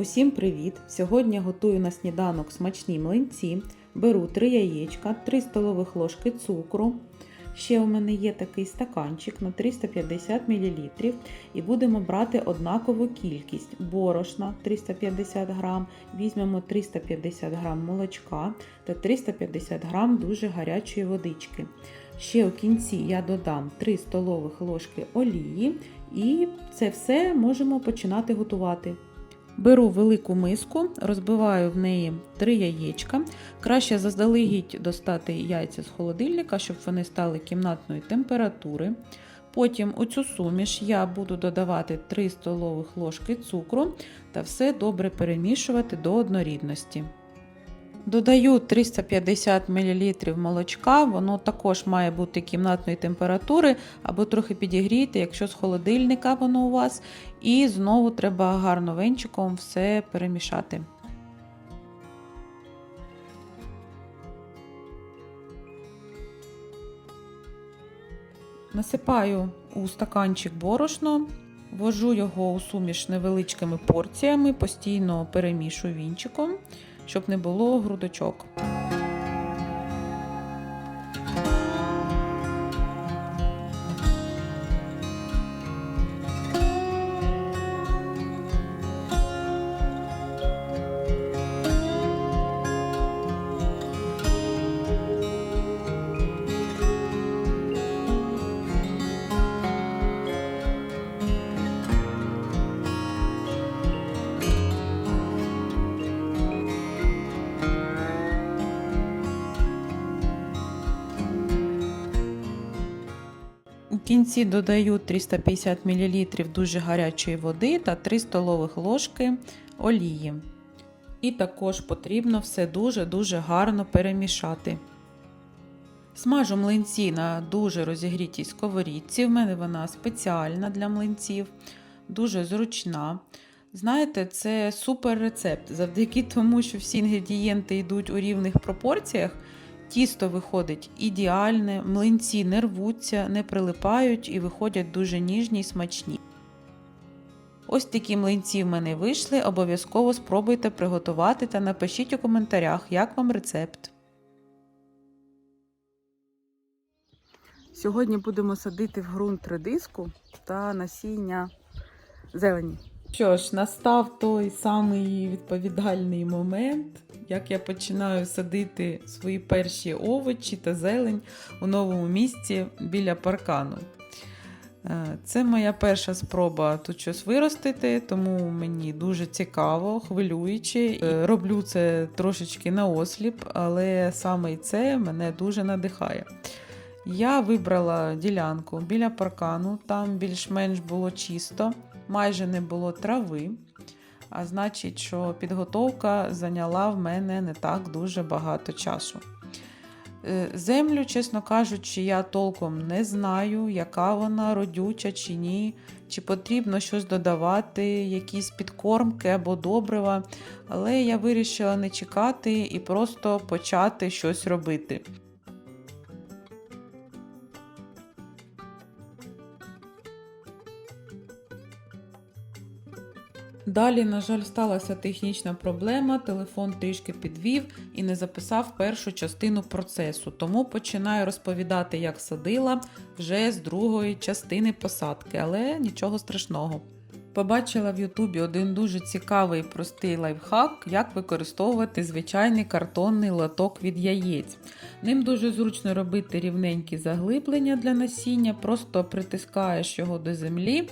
Усім привіт! Сьогодні готую на сніданок смачні млинці. Беру 3 яєчка, 3 столових ложки цукру. Ще у мене є такий стаканчик на 350 мл. І будемо брати однакову кількість борошна 350 г, візьмемо 350 г молочка та 350 г дуже гарячої водички. Ще у кінці я додам 3 столових ложки олії і це все можемо починати готувати. Беру велику миску, розбиваю в неї 3 яєчка. Краще заздалегідь достати яйця з холодильника, щоб вони стали кімнатної температури. Потім у цю суміш я буду додавати 3 столових ложки цукру та все добре перемішувати до однорідності. Додаю 350 мл молочка, воно також має бути кімнатної температури або трохи підігріти, якщо з холодильника воно у вас. І знову треба гарно венчиком все перемішати. Насипаю у стаканчик борошно, ввожу його у суміш невеличкими порціями, постійно перемішую вінчиком щоб не було грудочок. Кінці додаю 350 мл дуже гарячої води та 3 столових ложки олії. І також потрібно все дуже-дуже гарно перемішати. Смажу млинці на дуже розігрітій сковорідці. В мене вона спеціальна для млинців, дуже зручна. Знаєте, це супер рецепт. Завдяки тому, що всі інгредієнти йдуть у рівних пропорціях. Тісто виходить ідеальне, млинці не рвуться, не прилипають і виходять дуже ніжні й смачні. Ось такі млинці в мене вийшли. Обов'язково спробуйте приготувати та напишіть у коментарях, як вам рецепт. Сьогодні будемо садити в ґрунт редиску та насіння зелені. Що ж, настав той самий відповідальний момент, як я починаю садити свої перші овочі та зелень у новому місці біля паркану. Е, Це моя перша спроба тут щось виростити, тому мені дуже цікаво, хвилююче. Е, Роблю це трошечки наосліп, але саме це мене дуже надихає. Я вибрала ділянку біля паркану, там більш-менш було чисто майже не було трави, а значить, що підготовка зайняла в мене не так дуже багато часу. Е, землю, чесно кажучи, я толком не знаю, яка вона родюча чи ні, чи потрібно щось додавати, якісь підкормки або добрива. Але я вирішила не чекати і просто почати щось робити. Далі, на жаль, сталася технічна проблема, телефон трішки підвів і не записав першу частину процесу, тому починаю розповідати, як садила вже з другої частини посадки, але нічого страшного. Побачила в Ютубі один дуже цікавий і простий лайфхак, як використовувати звичайний картонний лоток від яєць. Ним дуже зручно робити рівненькі заглиблення для насіння, просто притискаєш його до землі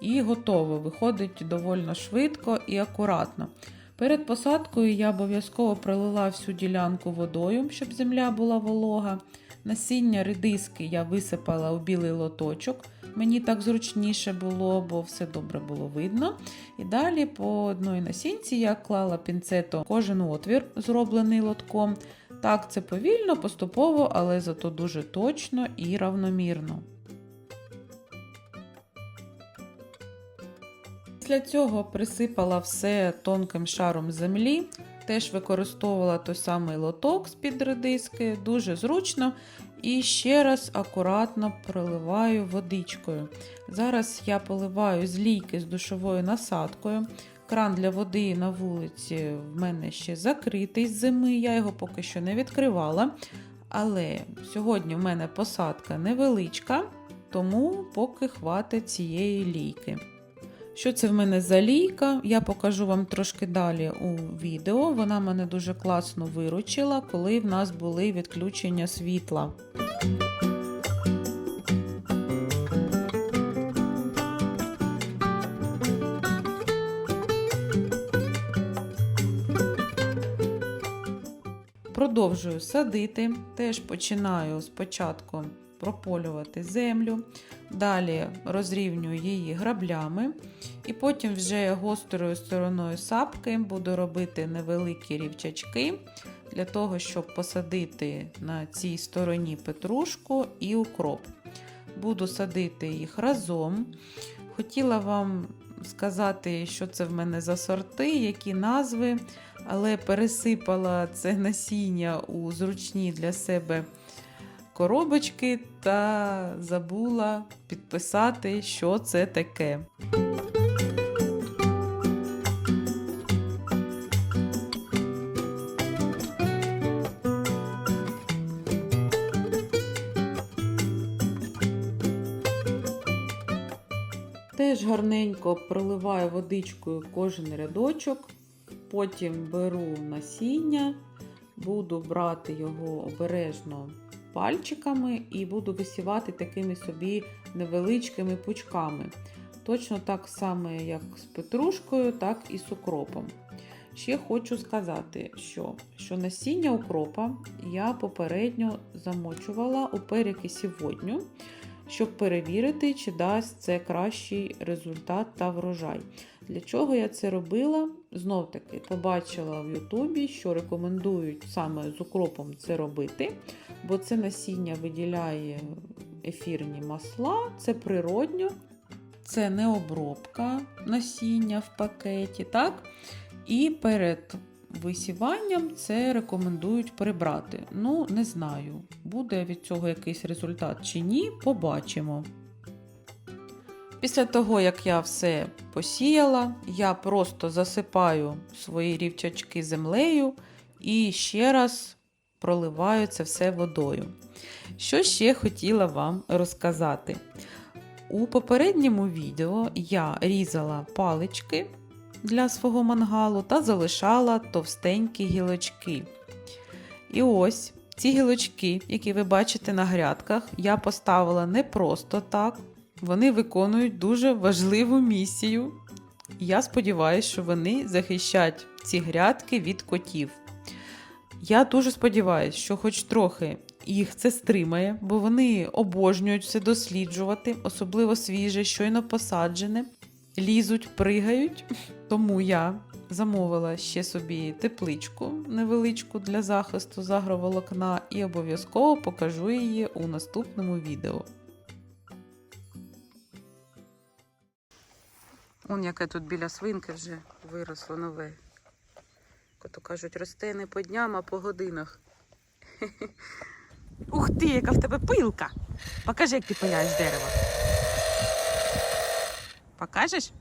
і готово. Виходить доволі швидко і акуратно. Перед посадкою я обов'язково пролила всю ділянку водою, щоб земля була волога. Насіння редиски я висипала у білий лоточок. Мені так зручніше було, бо все добре було видно. І далі по одній насінці я клала пінцетом кожен отвір, зроблений лотком. Так, це повільно, поступово, але зато дуже точно і равномірно. Після цього присипала все тонким шаром землі, теж використовувала той самий лоток з-під редиски, дуже зручно. І ще раз акуратно проливаю водичкою. Зараз я поливаю з лійки з душовою насадкою. Кран для води на вулиці в мене ще закритий з зими, я його поки що не відкривала. Але сьогодні в мене посадка невеличка, тому поки хватить цієї лійки. Що це в мене за лійка? Я покажу вам трошки далі у відео. Вона мене дуже класно виручила, коли в нас були відключення світла. Продовжую садити. Теж починаю спочатку прополювати землю, далі розрівнюю її граблями, і потім вже гострою стороною сапки буду робити невеликі рівчачки для того, щоб посадити на цій стороні петрушку і укроп. Буду садити їх разом. Хотіла вам сказати, що це в мене за сорти, які назви, але пересипала це насіння у зручні для себе коробочки та забула підписати, що це таке. Теж гарненько проливаю водичкою кожен рядочок, потім беру насіння, буду брати його обережно пальчиками і буду висівати такими собі невеличкими пучками. Точно так само, як з петрушкою, так і з укропом. Ще хочу сказати, що, що насіння укропа я попередньо замочувала у перекисі водню, щоб перевірити, чи дасть це кращий результат та врожай. Для чого я це робила? Знов таки побачила в Ютубі, що рекомендують саме з укропом це робити, бо це насіння виділяє ефірні масла, це природньо, це не обробка насіння в пакеті. так? І перед висіванням це рекомендують прибрати. Ну, не знаю, буде від цього якийсь результат чи ні, побачимо. Після того, як я все посіяла, я просто засипаю свої рівчачки землею і ще раз проливаю це все водою. Що ще хотіла вам розказати? У попередньому відео я різала палички для свого мангалу та залишала товстенькі гілочки. І ось ці гілочки, які ви бачите на грядках, я поставила не просто так. Вони виконують дуже важливу місію. Я сподіваюся, що вони захищать ці грядки від котів. Я дуже сподіваюся, що хоч трохи їх це стримає, бо вони обожнюють все досліджувати, особливо свіже, щойно посаджене, лізуть, пригають. Тому я замовила ще собі тепличку невеличку для захисту з агроволокна і обов'язково покажу її у наступному відео. Он яке тут біля свинки вже виросло нове. Кото кажуть, росте не по дням, а по годинах. Ух ти, яка в тебе пилка! Покажи, як ти пиляєш дерево. Покажеш?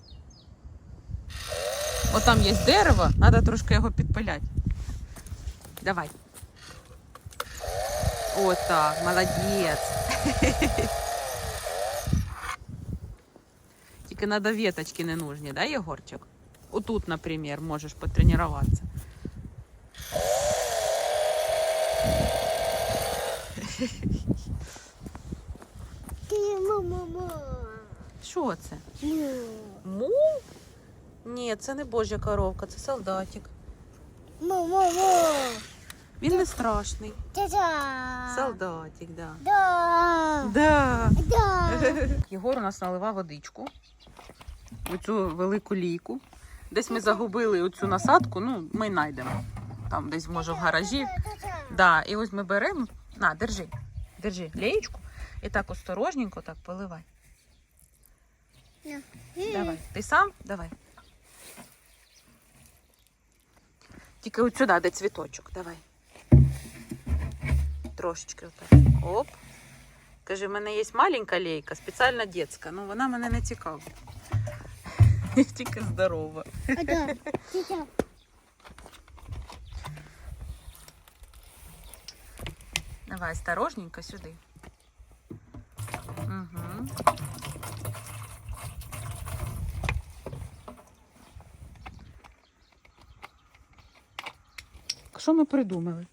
О, там є дерево, треба трошки його підпиляти. Давай. О, так, молодець. Тільки треба веточки не нужні, да, Єгорчик? Отут, наприклад, можеш потренуватися. Що це? Му? Ні, це не божа коровка, це солдатик. Мама. Він не страшний. Та-да. Солдатик, да. Да. Да. Да. Єгор у нас налива водичку у цю велику лійку. Десь ми загубили оцю насадку, ну, ми знайдемо. Там десь, може, в гаражі. Да, і ось ми беремо. На, держи. Держи леєчку. І так осторожненько так поливай. Давай. Ти сам? Давай. Тільки от сюди, де цвіточок. Давай. Трошечки отак. Оп. Каже, в мене є маленька лейка, спеціальна дитяча. Ну, вона мене не цікавить. Тільки здорова. Давай осторожненько сюди. Угу. Що ми придумали?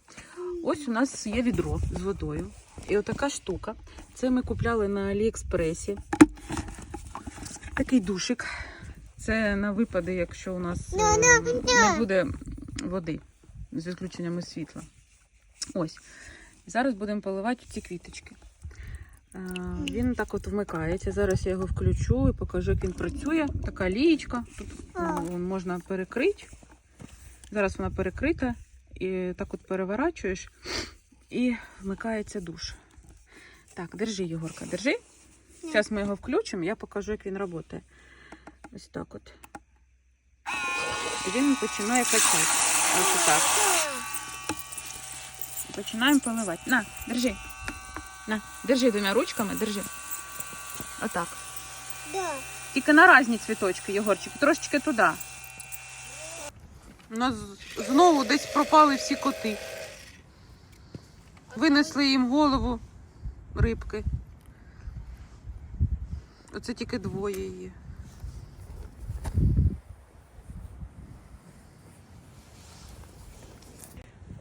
Ось у нас є відро з водою. І отака штука. Це ми купляли на Аліекспресі. Такий душик. Це на випади, якщо у нас е, не буде води з відключеннями світла. Ось. Зараз будемо поливати ці квіточки. Е, Він так от вмикається. Зараз я його включу і покажу, як він працює. Така лієчка. Тут ну, можна перекрити. Зараз вона перекрита. І так от переворачуєш і вмикається душ. Так, держи, Єгорка, держи. Зараз ми його включимо, я покажу, як він працює. Ось так от. І він починає качати. Ось так. Починаємо поливати. На, держи. На, держи двома ручками, держи. Отак. Да. Тільки на різні цвіточки, Єгорчик, трошечки туди. У нас знову десь пропали всі коти. Винесли їм голову рибки. Оце тільки двоє є.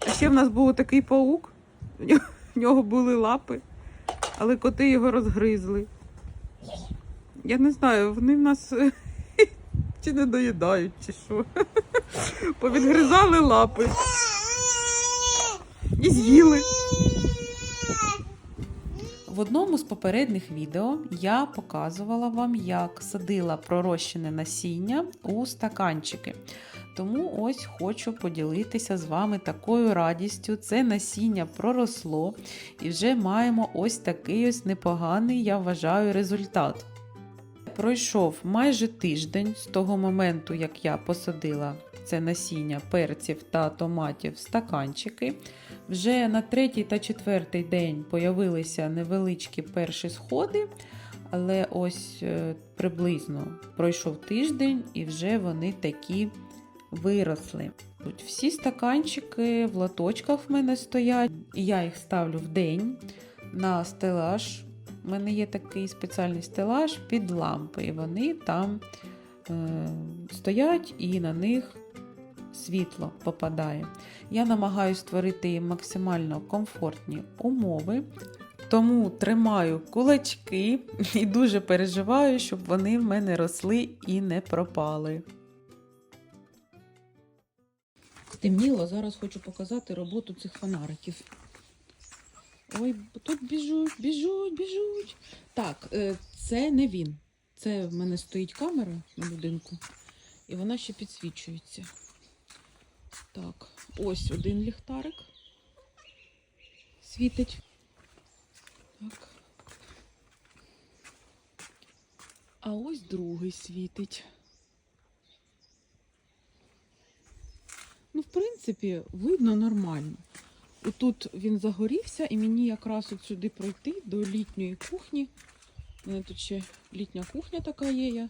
А ще в нас був такий паук. В нього були лапи, але коти його розгризли. Я не знаю, вони в нас чи не доїдають, чи що. Повідгризали лапи і з'їли. В одному з попередніх відео я показувала вам, як садила пророщене насіння у стаканчики. Тому ось хочу поділитися з вами такою радістю. Це насіння проросло і вже маємо ось такий ось непоганий, я вважаю, результат. Пройшов майже тиждень з того моменту, як я посадила це насіння перців та томатів в стаканчики. Вже на третій та четвертий день появилися невеличкі перші сходи, але ось е, приблизно пройшов тиждень і вже вони такі виросли. Тут Всі стаканчики в лоточках в мене стоять, і я їх ставлю в день на стелаж. У мене є такий спеціальний стелаж під лампи, і вони там е, стоять і на них світло попадає. Я намагаюся створити максимально комфортні умови, тому тримаю кулачки і дуже переживаю, щоб вони в мене росли і не пропали. Стемніло, зараз хочу показати роботу цих фонариків. Ой, тут біжуть, біжуть, біжуть. Так, е, це не він. Це в мене стоїть камера на будинку, і вона ще підсвічується. Так, ось один ліхтарик. Світить. Так. А ось другий світить. Ну, в принципі, видно нормально. Отут він загорівся, і мені якраз от сюди пройти до літньої кухні. У мене тут ще літня кухня така є. Я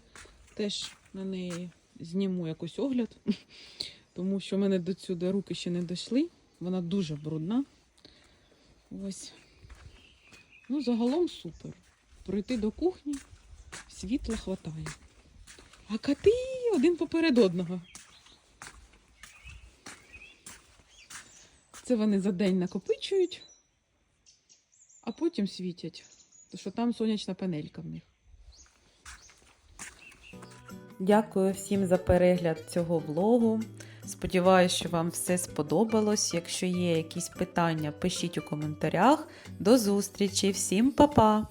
теж на неї зніму якось огляд, тому що в мене до сюди руки ще не дійшли. Вона дуже брудна. Ось. Ну, загалом супер. Пройти до кухні, світла хватає. А коти один поперед одного. Це вони за день накопичують, а потім світять. Тому що там сонячна панелька в них. Дякую всім за перегляд цього влогу. Сподіваюсь, що вам все сподобалось. Якщо є якісь питання, пишіть у коментарях. До зустрічі! Всім па-па!